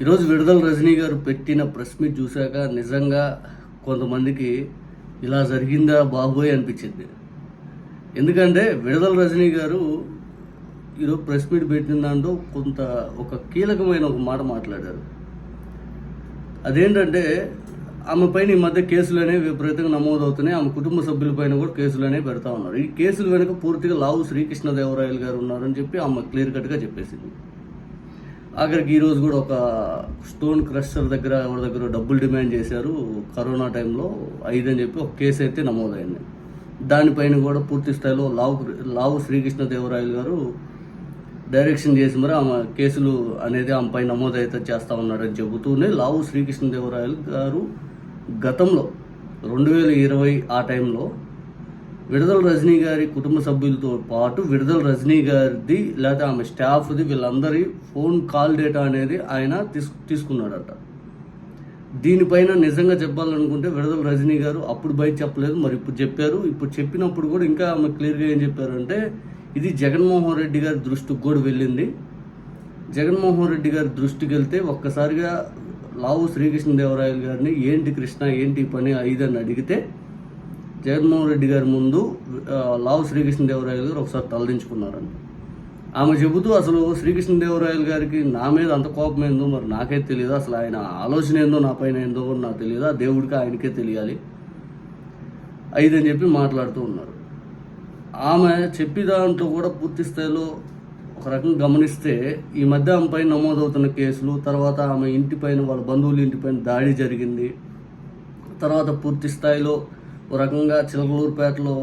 ఈరోజు విడుదల రజనీ గారు పెట్టిన ప్రెస్ మీట్ చూశాక నిజంగా కొంతమందికి ఇలా జరిగిందా బాబోయ్ అనిపించింది. ఎందుకంటే విడుదల రజనీ గారు ఈరోజు ప్రెస్ మీట్ పెట్టిన దాంట్లో కొంత ఒక కీలకమైన ఒక మాట మాట్లాడారు. అదేంటంటే ఆమె పైన ఈ మధ్య కేసులు అనేవి విపరీతంగా నమోదవుతున్నాయి. ఆమె కుటుంబ సభ్యులపైన కూడా కేసులు అనేవి పెడతా ఉన్నారు. ఈ కేసులు వెనుక పూర్తిగా లావు శ్రీకృష్ణదేవరాయలు గారు ఉన్నారని చెప్పి ఆమె క్లియర్ కట్గా చెప్పేసింది. ఆఖరికి ఈరోజు కూడా ఒక స్టోన్ క్రషర్ దగ్గర ఎవరి దగ్గర డబ్బులు డిమాండ్ చేశారు కరోనా టైంలో ఐదు అని చెప్పి ఒక కేసు అయితే నమోదైంది. దానిపైన కూడా పూర్తి స్థాయిలో లావు లావు శ్రీకృష్ణదేవరాయలు గారు డైరెక్షన్ చేసి మరి ఆమె కేసులు అనేది ఆమెపై నమోదైతే చేస్తా ఉన్నాడని చెబుతూనే లావు శ్రీకృష్ణదేవరాయలు గారు గతంలో రెండు వేల ఇరవై ఆ టైంలో విడుదల రజనీ గారి కుటుంబ సభ్యులతో పాటు విడుదల రజనీ గారిది లేదా ఆమె స్టాఫ్ది వీళ్ళందరి ఫోన్ కాల్ డేటా అనేది ఆయన తీసు తీసుకున్నాడట. దీనిపైన నిజంగా చెప్పాలనుకుంటే విడుదల రజనీ గారు అప్పుడు బయట చెప్పలేదు మరి ఇప్పుడు చెప్పారు. ఇప్పుడు చెప్పినప్పుడు కూడా ఇంకా ఆమె క్లియర్గా ఏం చెప్పారంటే ఇది జగన్మోహన్ రెడ్డి గారి దృష్టికి కూడా వెళ్ళింది. జగన్మోహన్ రెడ్డి గారి దృష్టికి వెళ్తే ఒక్కసారిగా లావు శ్రీకృష్ణదేవరాయలు గారిని ఏంటి కృష్ణ ఏంటి పని? ఐదని అడిగితే జగన్మోహన్ రెడ్డి గారి ముందు లావు శ్రీకృష్ణదేవరాయలు గారు ఒకసారి తలదించుకున్నారండి ఆమె చెబుతూ అసలు శ్రీకృష్ణదేవరాయలు గారికి నా మీద అంత కోపం ఏందో మరి నాకే తెలియదు. అసలు ఆయన ఆలోచన ఏందో నా పైన ఏందో కూడా నాకు తెలియదు. ఆ దేవుడికి ఆయనకే తెలియాలి. ఐదని చెప్పి మాట్లాడుతూ ఉన్నారు. ఆమె చెప్పి దాంట్లో కూడా పూర్తి స్థాయిలో ఒక రకంగా గమనిస్తే ఈ మధ్య ఆమె పైన నమోదవుతున్న కేసులు తర్వాత ఆమె ఇంటిపైన వాళ్ళ బంధువుల ఇంటిపైన దాడి జరిగింది. తర్వాత పూర్తి స్థాయిలో ఒక రకంగా చిలకలూరుపేటలో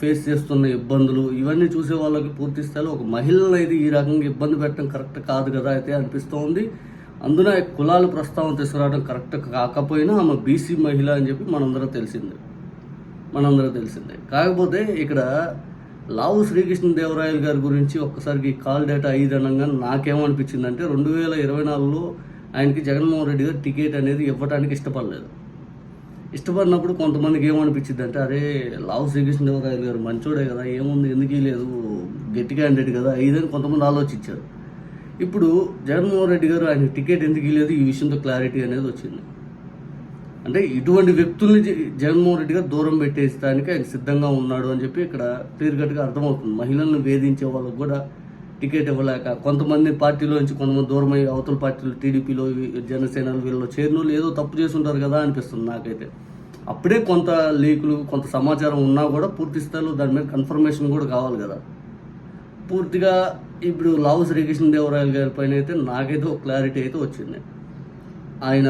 ఫేస్ చేస్తున్న ఇబ్బందులు ఇవన్నీ చూసే వాళ్ళకి పూర్తి స్థాయిలో ఒక మహిళను అయితే ఈ రకంగా ఇబ్బంది పెట్టడం కరెక్ట్ కాదు కదా అయితే అనిపిస్తోంది. అందున కులాల ప్రస్తావన తీసుకురావడం కరెక్ట్ కాకపోయినా ఆమె బీసీ మహిళ అని చెప్పి మనందరం తెలిసింది. మనందరూ తెలిసిందే. కాకపోతే ఇక్కడ లావు శ్రీకృష్ణదేవరాయలు గారి గురించి ఒక్కసారికి కాల్ డేటా ఐదు అనగా నాకేమనిపించిందంటే రెండు వేల ఇరవై నాలుగులో ఆయనకి జగన్మోహన్ రెడ్డి గారు టికెట్ అనేది ఇవ్వడానికి ఇష్టపడలేదు. ఇష్టపడినప్పుడు కొంతమందికి ఏమనిపించింది అంటే అరే లావు శ్రీకృష్ణదేవరాయలు గారు మంచోడే కదా ఏముంది ఎందుకు లేదు గట్టి క్యాండిడేట్ కదా ఇదని కొంతమంది ఆలోచించారు. ఇప్పుడు జగన్మోహన్ రెడ్డి గారు ఆయన టికెట్ ఎందుకు లేదు ఈ విషయంతో క్లారిటీ అనేది వచ్చింది. అంటే ఇటువంటి వ్యక్తుల్ని జగన్మోహన్ రెడ్డి గారు దూరం పెట్టేస్తానికి ఆయన సిద్ధంగా ఉన్నాడు అని చెప్పి ఇక్కడ క్లియర్ కట్గా అర్థమవుతుంది. మహిళలను వేధించే వాళ్ళకు కూడా టికెట్ ఇవ్వలేక కొంతమంది పార్టీలో నుంచి కొంతమంది దూరం అయ్యి అవతల పార్టీలు టీడీపీలో జనసేనలు వీళ్ళు చేరినోళ్ళు ఏదో తప్పు చేసి ఉంటారు కదా అనిపిస్తుంది నాకైతే. అప్పుడే కొంత లీకులు కొంత సమాచారం ఉన్నా కూడా పూర్తి స్థాయిలో దాని మీద కన్ఫర్మేషన్ కూడా కావాలి కదా. పూర్తిగా ఇప్పుడు లావు శ్రీకృష్ణదేవరాయలు గారి పైన అయితే నాకైతే ఒక క్లారిటీ అయితే వచ్చింది. ఆయన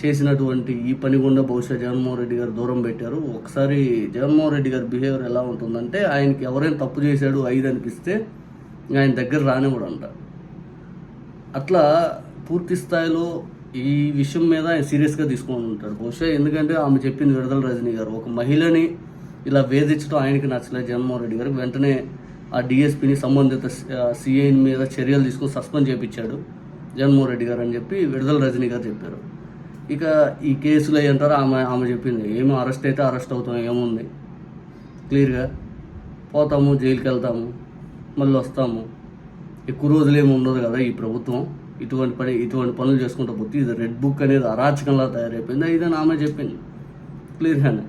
చేసినటువంటి ఈ పని గుండా బహుశా జగన్మోహన్ రెడ్డి గారు దూరం పెట్టారు. ఒకసారి జగన్మోహన్ రెడ్డి గారి బిహేవియర్ ఎలా ఉంటుందంటే ఆయనకి ఎవరైనా తప్పు చేశాడు ఐదు అనిపిస్తే ఆయన దగ్గర రానివ్వడంట అంట. అట్లా పూర్తి స్థాయిలో ఈ విషయం మీద ఆయన సీరియస్గా తీసుకొని ఉంటాడు. బహుశా ఎందుకంటే ఆమె చెప్పింది విడుదల రజనీ గారు ఒక మహిళని ఇలా వేధించడం ఆయనకి నచ్చలేదు జగన్మోహన్ రెడ్డి గారు వెంటనే ఆ డిఎస్పీని సంబంధిత సిఐ మీద చర్యలు తీసుకొని సస్పెండ్ చేయించాడు జగన్మోహన్ రెడ్డి గారు అని చెప్పి విడుదల రజనీ గారు చెప్పారు. ఇక ఈ కేసులో అయ్యి అంటారు ఆమె ఆమె చెప్పింది ఏమో అరెస్ట్ అయితే అరెస్ట్ అవుతాం ఏముంది? క్లియర్గా? పోతాము జైలుకి వెళ్తాము మళ్ళీ వస్తాము. ఎక్కువ రోజులు ఏమి ఉండదు కదా ఈ ప్రభుత్వం. ఇటువంటి పని ఇటువంటి పనులు చేసుకుంటూ పోతే ఇది రెడ్ బుక్ అనేది అరాచకంలా తయారైపోయింది. ఇదని ఆమె చెప్పింది. Clear hand